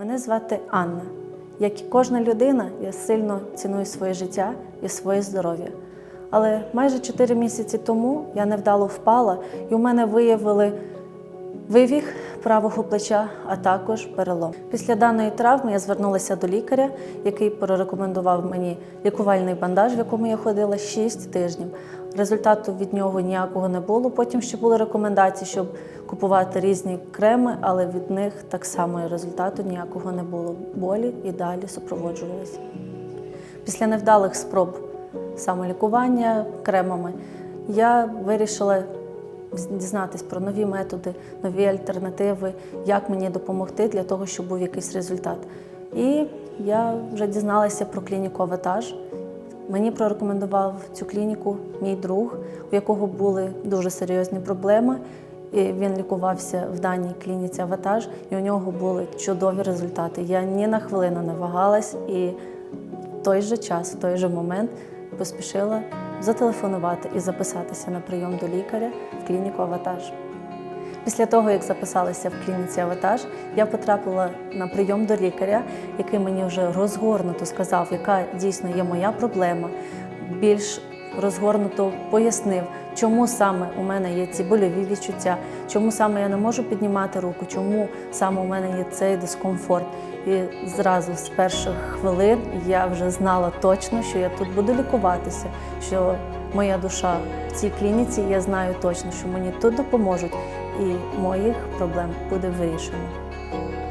Мене звати Анна. Як і кожна людина, я сильно ціную своє життя і своє здоров'я. Але майже 4 місяці тому я невдало впала, і у мене виявили вивіх правого плеча, а також перелом. Після даної травми я звернулася до лікаря, який прорекомендував мені лікувальний бандаж, в якому я ходила 6 тижнів. Результату від нього ніякого не було. Потім ще були рекомендації, щоб купувати різні креми, але від них так само результату ніякого не було. Болі і далі супроводжувалися. Після невдалих спроб самолікування кремами я вирішила дізнатись про нові методи, нові альтернативи, як мені допомогти для того, щоб був якийсь результат. І я вже дізналася про клініку Аватаж. Мені прорекомендував цю клініку мій друг, у якого були дуже серйозні проблеми. І він лікувався в даній клініці Аватаж, і у нього були чудові результати. Я ні на хвилину не вагалась, і в той же час, в той же момент поспішила зателефонувати і записатися на прийом до лікаря в клініку Аватаж. Після того, як записалася в клініці Аватаж, я потрапила на прийом до лікаря, який мені вже розгорнуто сказав, яка дійсно є моя проблема. Більш розгорнуто пояснив, чому саме у мене є ці больові відчуття, чому саме я не можу піднімати руку, чому саме у мене є цей дискомфорт. І зразу з перших хвилин я вже знала точно, що я тут буду лікуватися, що моя душа в цій клініці, я знаю точно, що мені тут допоможуть, і моїх проблем буде вирішено.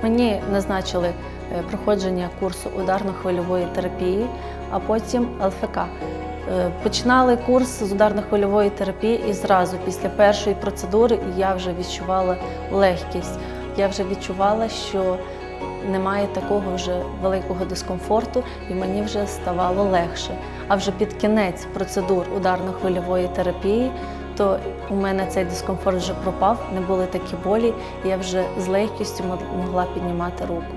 Мені назначили е, проходження курсу ударно-хвильової терапії, а потім ЛФК. Е, Починали курс з ударно-хвильової терапії, і зразу після першої процедури я вже відчувала легкість. Я вже відчувала, що немає такого вже великого дискомфорту, і мені вже ставало легше. А вже під кінець процедур ударно-хвильової терапії, то у мене цей дискомфорт вже пропав, не були такі болі, і я вже з легкістю могла піднімати руку.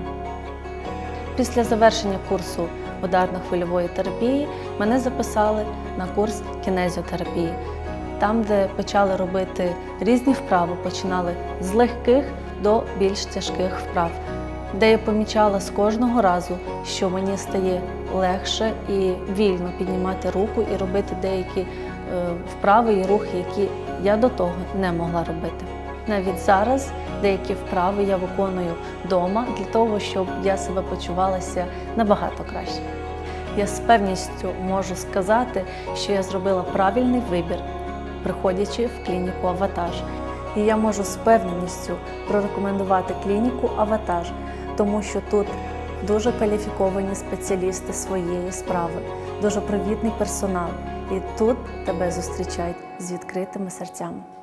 Після завершення курсу ударно-хвильової терапії мене записали на курс кінезіотерапії, там, де почали робити різні вправи, починали з легких до більш тяжких вправ, де я помічала з кожного разу, що мені стає легше і вільно піднімати руку і робити деякі е, вправи і рухи, які я до того не могла робити. Навіть зараз деякі вправи я виконую вдома для того, щоб я себе почувалася набагато краще. Я з певністю можу сказати, що я зробила правильний вибір, приходячи в клініку Аватаж. І я можу з певненістю прорекомендувати клініку Аватаж, тому що тут дуже кваліфіковані спеціалісти своєї справи, дуже привітний персонал. І тут тебе зустрічають з відкритими серцями.